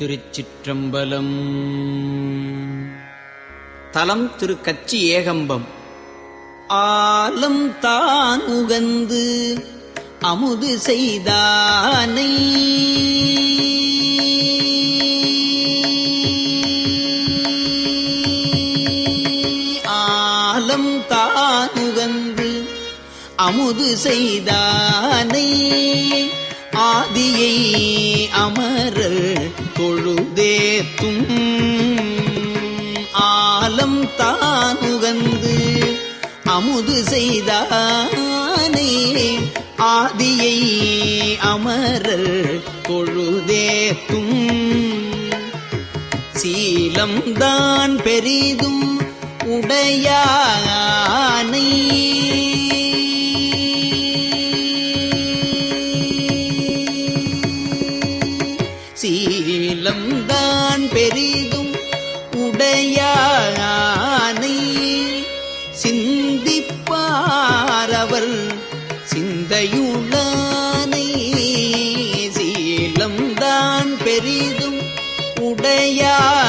திருச்சிற்றம்பலம். தலம் திரு கச்சி ஏகம்பம். ஆலம் தான் உகந்து அமுது செய்தானை. ஆலம் தான் உகந்து அமுது செய்தானை. ஆதியை அமரர் தொழுதேத்தும் ஆலம் தானுகந்து அமுது செய்தானே. ஆதியை அமரர் தொழுதேத்தும் சீலம்தான் பெரிதும் உடையானை. சிந்தையுளானை சீலம்தான் பெரிதும் உடையானை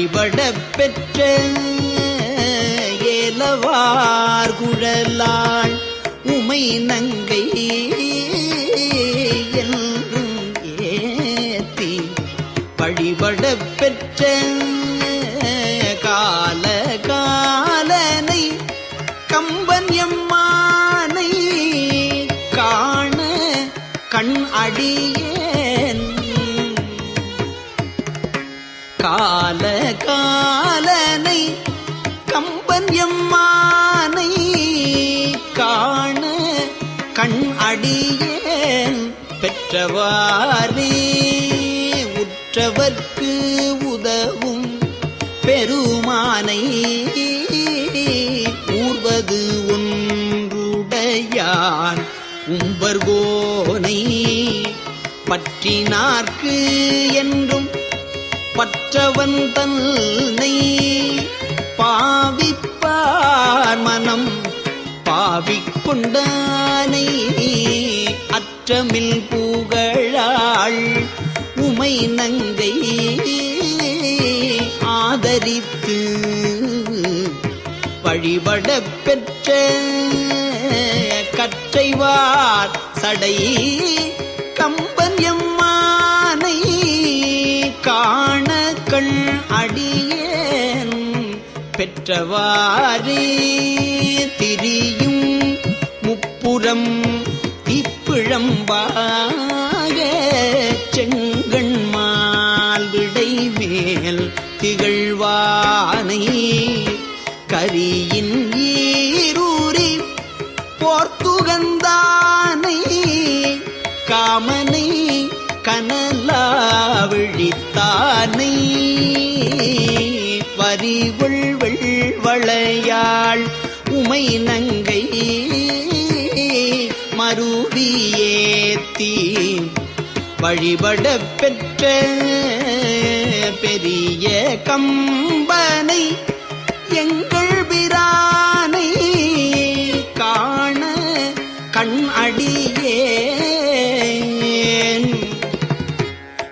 வழிபடப் பெற்ற ஏலவார் குழலாள் உமை நங்கை என்றும் ஏத்தி வழிபடப் பெற்ற பெற்றவாரே உற்றவர்க்கு உதவும் பெருமானை கூர்வது ஒன்றுடையான் உம்பர்கோனை பற்றினார்க்கு என்றும் பற்றவன் தன்னை பாவிப்பார் மனம் அற்றமில் புகழாள். உமை நங்கை ஆதரித்து வழிபட பெற்ற கற்றைவார் சடை கம்பன் எம்மானை காண கண் அடியேன் பெற்றவாரே திரியும் முப்புறம் இப்பிழம்பாக செங்கண் விடை மேல் திகழ்வானை கரியின் ஈரூரி போர்த்துகந்தானை காமனை கனலாவிழித்தானை வரிவுள் வெள்வளையாள் உமை நங்கை மருவியேத்தி வழிபட பெற்ற பெரிய கம்பனை எங்கள் பிரானை காண கண் அடியேன்.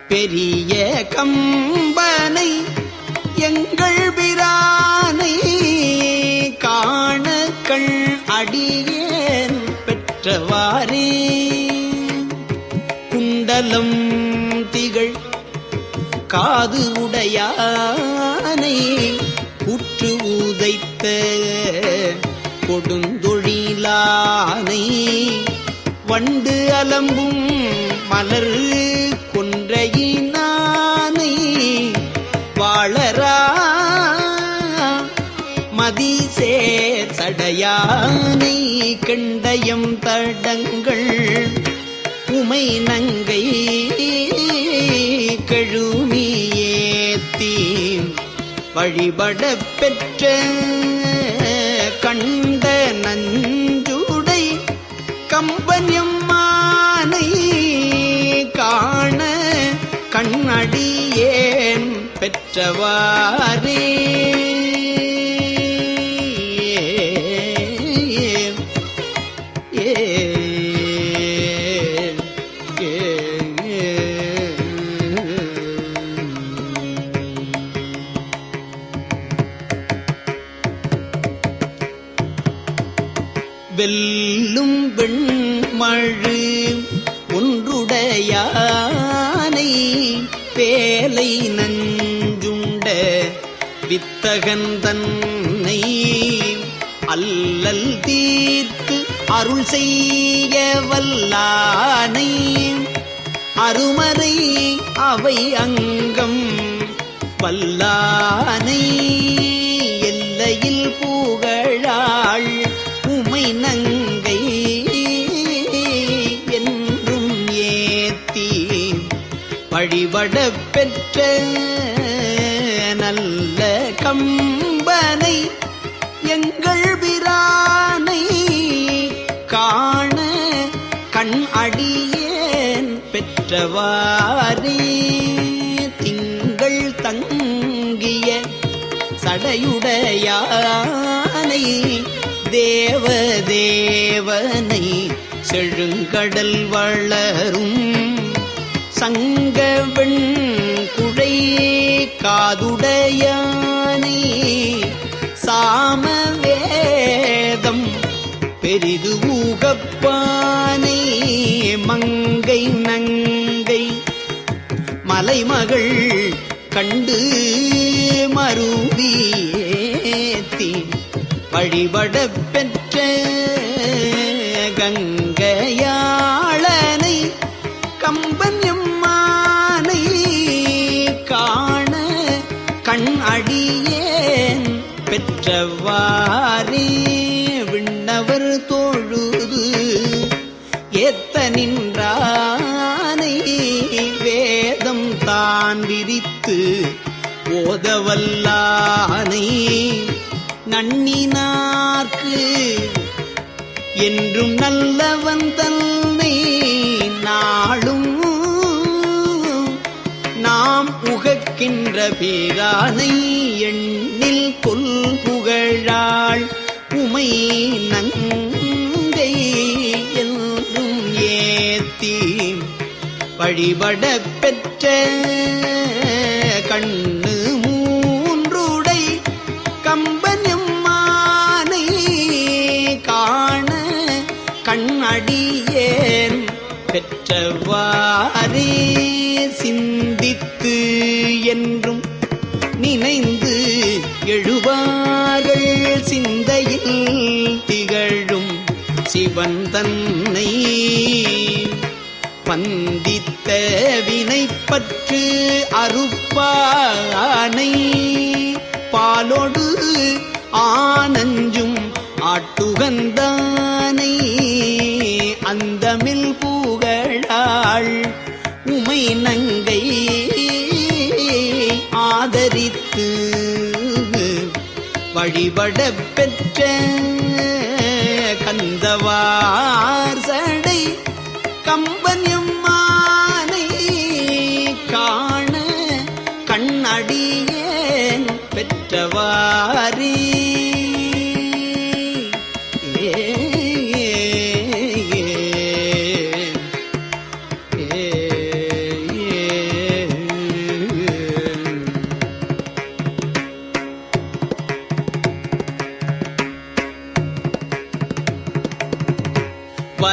பெரிய கம்பனை எங்கள் பிரானை காண கண் அடியே பெற்றவாரே குண்டலம் திகழ் காது உடையானை கூற்று உதைத்த கொடுந்தொழிலானை வண்டு அலம்பும் மலர் கொன்றையின் மதிசேர் சடையானை கண்டயம் தடங்கள். உமை நங்கை கழுமியேத்தி வழிபட பெற்ற கண்ட நஞ்சுடை கம்பன்யம்மானை காண கண்ணடியேன் பெற்றவாரே வெண்மழு ஒன்றுடையானை பேலை நஞ்சுண்ட வித்தகன் தன்னை அல்லல் தீர்த்து அருள் செய்ய வல்லானை. அருமறை அவை அங்கம் வல்லானை. வழிபட பெற்ற நல்ல கம்பனை எங்கள் பிரானை காண கண் அடியேன் பெற்றவாரே திங்கள் தங்கிய சடையுடையானை தேவதேவனை செழுங்கடல் வளரும் சங்கவெண் குழை காதுடையானை சாமவேதம் பெரிது ஊகப்பானை மங்கை நங்கை மலைமகள் கண்டு மருவியேத்தி வழிபட பெற்ற கங்கை பெற்றவாரே விண்ணவர் தோழுது எத்த நின்றானை வேதம் தான் விரித்து ஓதவல்லானை நன்னினார்க்கு என்றும் நல்லவன் தன்னை நாளும் நாம் உகக்கின்ற பேரானை எண்ணில் புகழாள் உமை நங்கை என்றும் ஏத்தி வழிபட பெற்ற கண்ணு மூன்றுடை கம்பனம்மானை காண கண்ணடியேன் பெற்ற பந்தித்த வினைப்பற்று அறுப்பானை பாலோடு ஆனஞ்சும் ஆட்டுகந்தானை அந்தமில் புகழாள் உமை நங்கை ஆதரித்து வழிபட பெற்ற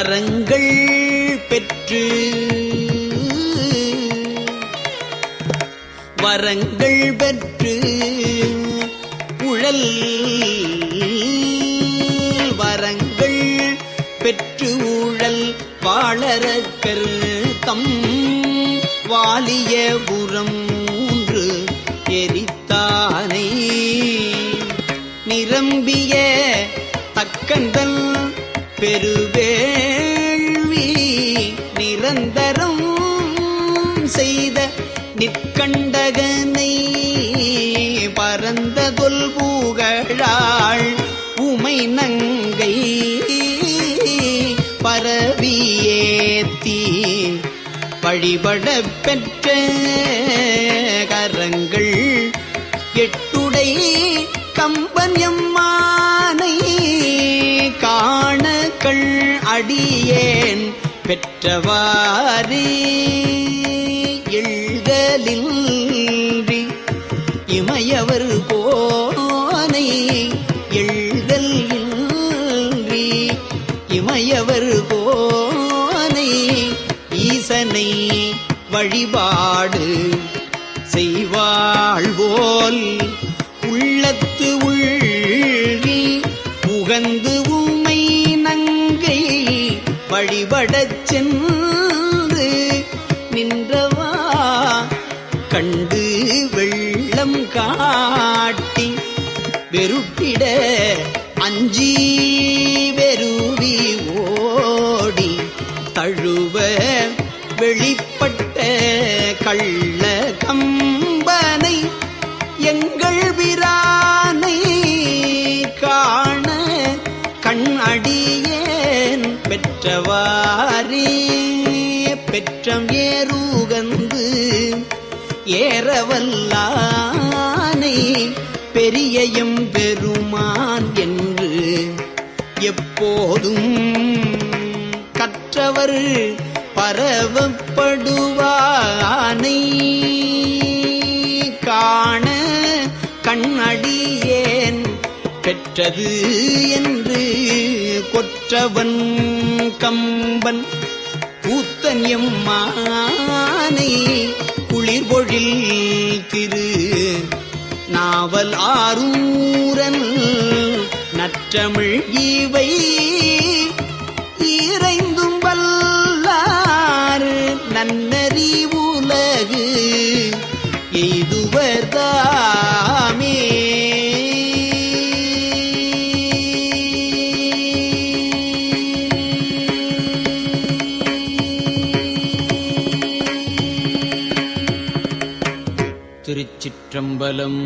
வரங்கள் பெற்று வரங்கள் பெற்று உழல் வரங்கள் பெற்று ஊழல் வாழறக்கர் தம் வாலிய புறம் மூன்று எரித்தானை நிரம்பிய தக்கந்தல் பெருவேள்வி நிரந்தரம் செய்த நிற்கண்டகனை பரந்த தொல்பூகழாள் உமை நங்கை பரவியேத்தி வழிபட பெற்ற கரங்கள் எட்டுடை கம் அடியேன் பெற்றவாரி எழ்தலின்றி இமையவர் கோனை எழ்தல் இன்றி இமையவர் கோனை ஈசனை வழிபாடு செய்வாழ்வோல் உள்ளத்து உள்ளி புகந்து வழிபடச் சென்று நின்றவா? கண்டு வெள்ளம் காட்டி வெறுப்பிட அஞ்சி வெறுவி ஓடி தழுவ வெளி கற்றவர் பரவப்படுவானை. காண கண்ணடியேன் பெற்றது என்று கொற்றவன் கம்பன். கூத்தன் எம்மானை குளிர்பொழில் திரு நாவல் ஆரூரன். நற்றமிழ் இவை திருச்சிற்றம்பலம்.